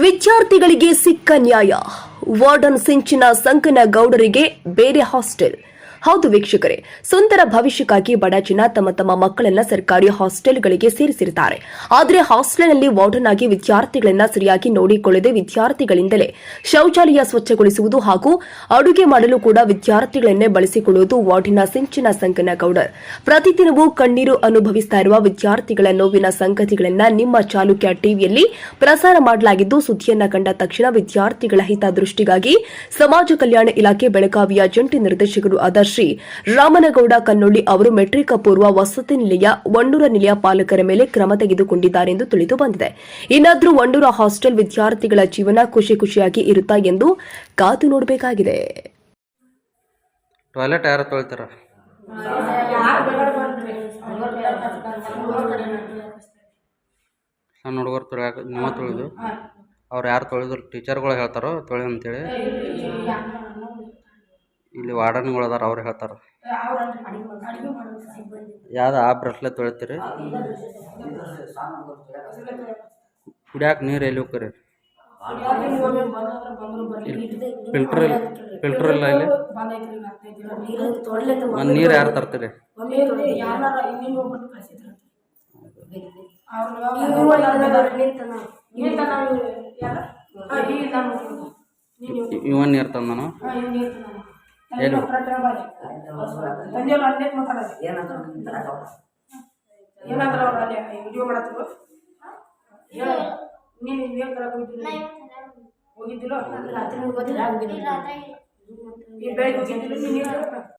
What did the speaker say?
ವಿದ್ಯಾರ್ಥಿಗಳಿಗೆ ಸಿಕ್ಕ ನ್ಯಾಯ. ವಾರ್ಡನ್ ಸಿಂಚಿನ ಸಂಕನ ಗೌಡರಿಗೆ ಬೇರೆ ಹಾಸ್ಟೆಲ್. ಹೌದು ವೀಕ್ಷಕರೇ, ಸುಂದರ ಭವಿಷ್ಯಕ್ಕಾಗಿ ಬಡ ಜನ ತಮ್ಮ ತಮ್ಮ ಮಕ್ಕಳನ್ನ ಸರ್ಕಾರಿ ಹಾಸ್ಟೆಲ್ಗಳಿಗೆ ಸೇರಿಸಿರುತ್ತಾರೆ. ಆದರೆ ಹಾಸ್ಟೆಲ್ನಲ್ಲಿ ವಾರ್ಡನ್ ಆಗಿ ವಿದ್ಯಾರ್ಥಿಗಳನ್ನ ಸರಿಯಾಗಿ ನೋಡಿಕೊಳ್ಳದೆ ವಿದ್ಯಾರ್ಥಿಗಳಿಂದಲೇ ಶೌಚಾಲಯ ಸ್ವಚ್ಛಗೊಳಿಸುವುದು ಹಾಗೂ ಅಡುಗೆ ಮಾಡಲು ಕೂಡ ವಿದ್ಯಾರ್ಥಿಗಳನ್ನೇ ಬಳಸಿಕೊಳ್ಳುವುದು ವಾರ್ಡಿನ ಸಿಂಚನ ಸಂಕನ ಗೌಡರ್. ಪ್ರತಿದಿನವೂ ಕಣ್ಣೀರು ಅನುಭವಿಸ್ತಾ ಇರುವ ವಿದ್ಯಾರ್ಥಿಗಳ ನೋವಿನ ಸಂಗತಿಗಳನ್ನ ನಿಮ್ಮ ಚಾಲುಕ್ಯ ಟಿವಿಯಲ್ಲಿ ಪ್ರಸಾರ ಮಾಡಲಾಗಿದ್ದು, ಸುದ್ದಿಯನ್ನ ಕಂಡ ತಕ್ಷಣ ವಿದ್ಯಾರ್ಥಿಗಳ ಹಿತದೃಷ್ಟಿಗಾಗಿ ಸಮಾಜ ಕಲ್ಯಾಣ ಇಲಾಖೆ ಬೆಳಗಾವಿಯ ಜಂಟಿ ನಿರ್ದೇಶಕರು ಆದ ಶ್ರೀ ರಾಮನಗೌಡ ಕನ್ನೊಳ್ಳಿ ಅವರು ಮೆಟ್ರಿಕ್ ಪೂರ್ವ ವಸತಿ ನಿಲಯ ವಂಡೂರ ನಿಲಯ ಪಾಲಕರ ಮೇಲೆ ಕ್ರಮ ತೆಗೆದುಕೊಂಡಿದ್ದಾರೆ ಎಂದು ತಿಳಿದು ಬಂದಿದೆ. ಇನ್ನಾದರೂ ವಂಡೂರ ಹಾಸ್ಟೆಲ್ ವಿದ್ಯಾರ್ಥಿಗಳ ಜೀವನ ಖುಷಿ ಖುಷಿಯಾಗಿ ಇರುತ್ತಾ ಎಂದು ಕಾದು ನೋಡಬೇಕಾಗಿದೆ. ಟಾಯ್ಲೆಟ್ ಯಾರು ತೊಳಿತಾರ? ಸಣ್ಣ ಹುಡುಗರು ತೊಳೆದು. ಅವ್ರು ಯಾರು ತೊಳೆದ್ರು ಟೀಚರ್ಗಳು ಹೇಳ್ತಾರೋ ತೊಳೆ ಅಂತೇಳಿ. ಇಲ್ಲಿ ವಾರ್ಡನ್ಗಳು ಅದಾರ ಅವ್ರು ಹೇಳ್ತಾರ ಯಾವ್ದು ಆ ಬ್ರಷ್ಲೆ ತೊಳಿತೀರಿ ಕುಡಿಯಾಕ ನೀರು ಎಲ್ಲಿ ಹೋಗ್ರಿ ಫಿಲ್ಟರ್ ಇಲ್ಲ ಫಿಲ್ಟರ್ ಇಲ್ಲ ಇಲ್ಲಿ ಒಂದು ನೀರು ಯಾರು ತರ್ತೀರಿ ಇವನ್ ನೀರು ತಂದನು ಏನು ಏನಾದ್ರ ಅವ್ರು ಅಲ್ಲಿ ವಿಡಿಯೋ ಮಾಡತ್ರು ನೀನು ಏನ್ ತರಕ್ ಹೋಗಿದ್ದಿಲ್ಲ ಹೋಗಿದ್ದಿಲ್ಲ ರಾತ್ರಿ ಹೋಗಿದ್ದಿಲ್ಲ ಈ ಬೆಳಿಗ್ಗೆ ಹೋಗಿದ್ದಿಲ್ಲ ನೀನು